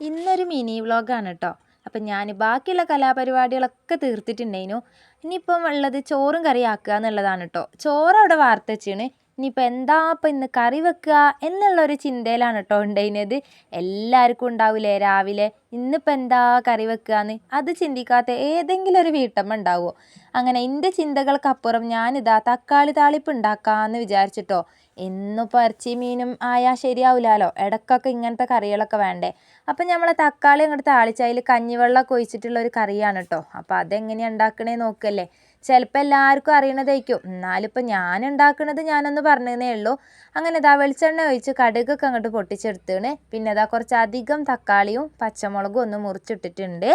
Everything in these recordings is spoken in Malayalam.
ഇന്നൊരു മിനി വ്ളോഗാണ് കേട്ടോ അപ്പം ഞാൻ ബാക്കിയുള്ള കലാപരിപാടികളൊക്കെ തീർത്തിട്ടുണ്ടായിരുന്നു ഇനിയിപ്പം ഉള്ളത് ചോറും കറി ആക്കുക എന്നുള്ളതാണ് കേട്ടോ ചോറ് അവിടെ വാർത്തച്ചാണ് ഇനിയിപ്പോൾ എന്താ ഇപ്പം ഇന്ന് കറി വെക്കുക എന്നുള്ളൊരു ചിന്തയിലാണ് കേട്ടോ ഉണ്ടായിരുന്നത് എല്ലാവർക്കും ഉണ്ടാവില്ലേ രാവിലെ? ഇന്നിപ്പോൾ എന്താ കറി വെക്കുകയെന്ന് അത് ചിന്തിക്കാത്ത ഏതെങ്കിലും ഒരു വീട്ടമ്മ ഉണ്ടാവുമോ അങ്ങനെ എന്റെ ചിന്തകൾക്കപ്പുറം ഞാനിതാ തക്കാളി താളിപ്പ് ഉണ്ടാക്കാമെന്ന് വിചാരിച്ചിട്ടോ. എന്നിപ്പോൾ ഇറച്ചി മീനും ആയാൽ ശരിയാവില്ലല്ലോ ഇടയ്ക്കൊക്കെ ഇങ്ങനത്തെ കറികളൊക്കെ വേണ്ടേ. അപ്പം നമ്മൾ തക്കാളി അങ്ങോട്ട് താളിച്ച് അതിൽ കഞ്ഞിവെള്ളമൊക്കെ ഒഴിച്ചിട്ടുള്ള ഒരു കറിയാണ് കേട്ടോ അപ്പോൾ അതെങ്ങനെയാണ് ഉണ്ടാക്കണേ നോക്കല്ലേ. ചിലപ്പോൾ എല്ലാവർക്കും അറിയണതായിരിക്കും. എന്നാലിപ്പോൾ ഞാൻ ഉണ്ടാക്കുന്നത് ഞാനൊന്ന് പറഞ്ഞതേ ഉള്ളൂ. അങ്ങനെ ഇതാ വെളിച്ചെണ്ണ ഒഴിച്ച് കടുകൊക്കെ അങ്ങോട്ട് പൊട്ടിച്ചെടുത്താണ്. പിന്നെ ഇതാ കുറച്ച് അധികം തക്കാളിയും പച്ചമുളകും ഒന്ന് മുറിച്ചിട്ടിട്ടുണ്ട്.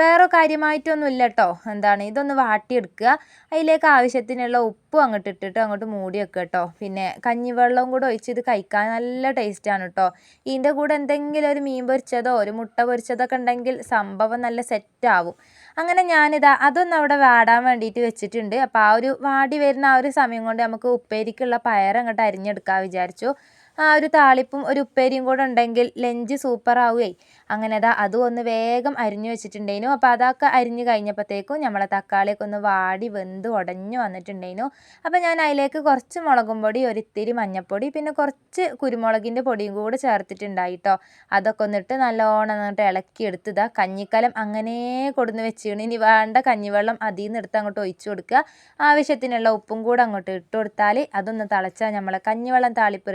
വേറെ കാര്യമായിട്ടൊന്നും ഇല്ല കേട്ടോ എന്താണ് ഇതൊന്ന് വാട്ടിയെടുക്കുക. അതിലേക്ക് ആവശ്യത്തിനുള്ള ഉപ്പും അങ്ങോട്ട് ഇട്ടിട്ട് അങ്ങോട്ട് മൂടി വെക്കുക കേട്ടോ പിന്നെ കഞ്ഞിവെള്ളവും കൂടെ ഒഴിച്ച് ഇത് കഴിക്കാൻ നല്ല ടേസ്റ്റാണ് കേട്ടോ ഇതിന്റെ കൂടെ എന്തെങ്കിലും ഒരു മീൻ പൊരിച്ചതോ ഒരു മുട്ട പൊരിച്ചതൊക്കെ ഉണ്ടെങ്കിൽ സംഭവം നല്ല സെറ്റാവും അങ്ങനെ ഞാനിതാ അതൊന്നും അവിടെ വാടാൻ വേണ്ടിയിട്ട് വെച്ചിട്ടുണ്ട്. അപ്പോൾ ആ ഒരു വാടി വരുന്ന ആ ഒരു സമയം കൊണ്ട് നമുക്ക് ഉപ്പേരിക്കുള്ള പയർ അങ്ങോട്ട് അരിഞ്ഞെടുക്കാൻ വിചാരിച്ചു. ആ ഒരു താളിപ്പും ഒരു ഉപ്പേരിയും കൂടെ ഉണ്ടെങ്കിൽ ലഞ്ച് സൂപ്പർ ആവുകയെ അങ്ങനെ അതാ അതും ഒന്ന് വേഗം അരിഞ്ഞു വെച്ചിട്ടുണ്ടേനു. അപ്പോൾ അതൊക്കെ അരിഞ്ഞു കഴിഞ്ഞപ്പോഴത്തേക്കും നമ്മളെ തക്കാളിയൊക്കെ ഒന്ന് വാടി വെന്ത് ഉടഞ്ഞു വന്നിട്ടുണ്ടേനു. അപ്പോൾ ഞാൻ അതിലേക്ക് കുറച്ച് മുളകും പൊടി ഒരിത്തിരി മഞ്ഞൾപ്പൊടി പിന്നെ കുറച്ച് കുരുമുളകിന്റെ പൊടിയും കൂടെ ചേർത്തിട്ടുണ്ടായിട്ടോ. അതൊക്കെ ഒന്നിട്ട് നല്ലോണം എന്നിട്ട് ഇളക്കി എടുത്തതാ കഞ്ഞിക്കലം അങ്ങനെ കൊടുന്ന് വെച്ചിരുന്നു. ഇനി വേണ്ട കഞ്ഞിവെള്ളം അതിൽ നിന്ന് എടുത്ത് അങ്ങോട്ട് ഒഴിച്ചു കൊടുക്കുക. ആവശ്യത്തിനുള്ള ഉപ്പും കൂടെ അങ്ങോട്ട് ഇട്ട് കൊടുത്താൽ അതൊന്ന് തിളച്ചാൽ നമ്മളെ കഞ്ഞിവെള്ളം താളിപ്പ്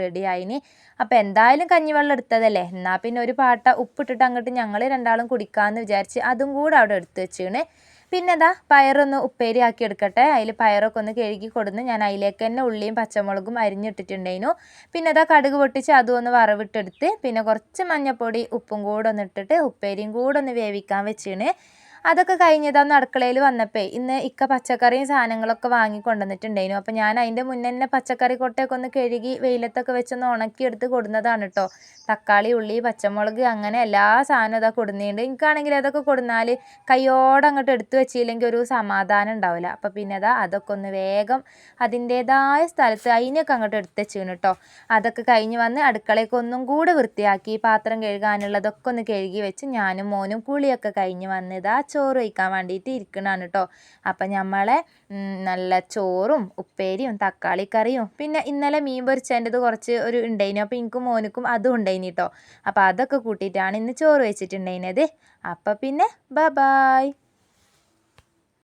റെഡിയായിന് അപ്പോൾ എന്തായാലും കഞ്ഞിവെള്ളം എടുത്തതല്ലേ? എന്നാൽ പിന്നെ ഒരു പാട്ട ഉപ്പിട്ടിട്ട് അങ്ങോട്ട് ഞങ്ങൾ രണ്ടാളും കുടിക്കാമെന്ന് വിചാരിച്ച് അതും കൂടെ അവിടെ എടുത്തു വെച്ചാണ്. പിന്നെ എന്താ പയറൊന്ന് ഉപ്പേരി ആക്കി എടുക്കട്ടെ. അതിൽ പയറൊക്കെ ഒന്ന് കഴുകി കൊടുന്ന് ഞാൻ അതിലേക്ക് തന്നെ ഉള്ളിയും പച്ചമുളകും അരിഞ്ഞിട്ടിട്ടുണ്ടായിരുന്നു. പിന്നെ അതാ കടുക് പൊട്ടിച്ച് അതും ഒന്ന് വറവിട്ടെടുത്ത് പിന്നെ കുറച്ച് മഞ്ഞൾപ്പൊടി ഉപ്പും കൂടെ ഒന്ന് ഇട്ടിട്ട് ഉപ്പേരിയും കൂടെ ഒന്ന് വേവിക്കാൻ വെച്ചാണ്. അതൊക്കെ കഴിഞ്ഞതാണ് അടുക്കളയിൽ വന്നപ്പോൾ ഇന്ന് ഇക്ക പച്ചക്കറിയും സാധനങ്ങളൊക്കെ വാങ്ങി കൊണ്ടുവന്നിട്ടുണ്ടായിരുന്നു. അപ്പോൾ ഞാൻ അതിന്റെ മുന്നേ തന്നെ പച്ചക്കറി കൊട്ടയൊക്കെ ഒന്ന് കഴുകി വെയിലത്തൊക്കെ വെച്ചൊന്ന് ഉണക്കിയെടുത്ത് കൊടുന്നതാണ് കേട്ടോ തക്കാളി ഉള്ളി പച്ചമുളക് അങ്ങനെ എല്ലാ സാധനവും ഇതൊക്കെ കൊടുന്നിട്ടുണ്ട് എനിക്കാണെങ്കിൽ അതൊക്കെ കൊടുന്നാൽ കയ്യോടെ അങ്ങോട്ട് എടുത്തു വെച്ചില്ലെങ്കിൽ ഒരു സമാധാനം ഉണ്ടാവില്ല അപ്പോൾ പിന്നെ അതാ അതൊക്കെ ഒന്ന് വേഗം അതിന്റേതായ സ്ഥലത്ത് അതിനൊക്കെ അങ്ങോട്ട് എടുത്ത് വെച്ചിരുന്നു കേട്ടോ അതൊക്കെ കഴിഞ്ഞ് വന്ന് അടുക്കളയൊക്കെ ഒന്നും കൂടെ വൃത്തിയാക്കി പാത്രം കഴുകാനുള്ളതൊക്കെ ഒന്ന് കഴുകി വെച്ച് ഞാനും മോനും കുളിയൊക്കെ കഴിഞ്ഞ് വന്നിതാ ചോറ് വയ്ക്കാൻ വേണ്ടിയിട്ട് ഇരിക്കണതാണ് കേട്ടോ അപ്പം നമ്മളെ നല്ല ചോറും ഉപ്പേരിയും തക്കാളി കറിയും പിന്നെ ഇന്നലെ മീൻ പൊരിച്ചതിന്റെത് കുറച്ച് ഒരു ഉണ്ടായിന്. അപ്പോൾ എനിക്കും മോനക്കും അതും ഉണ്ടായിന് കേട്ടോ അപ്പോൾ അതൊക്കെ കൂട്ടിയിട്ടാണ് ഇന്ന് ചോറ് വെച്ചിട്ടുണ്ടായിരുന്നത് അപ്പം പിന്നെ ബ ബായ്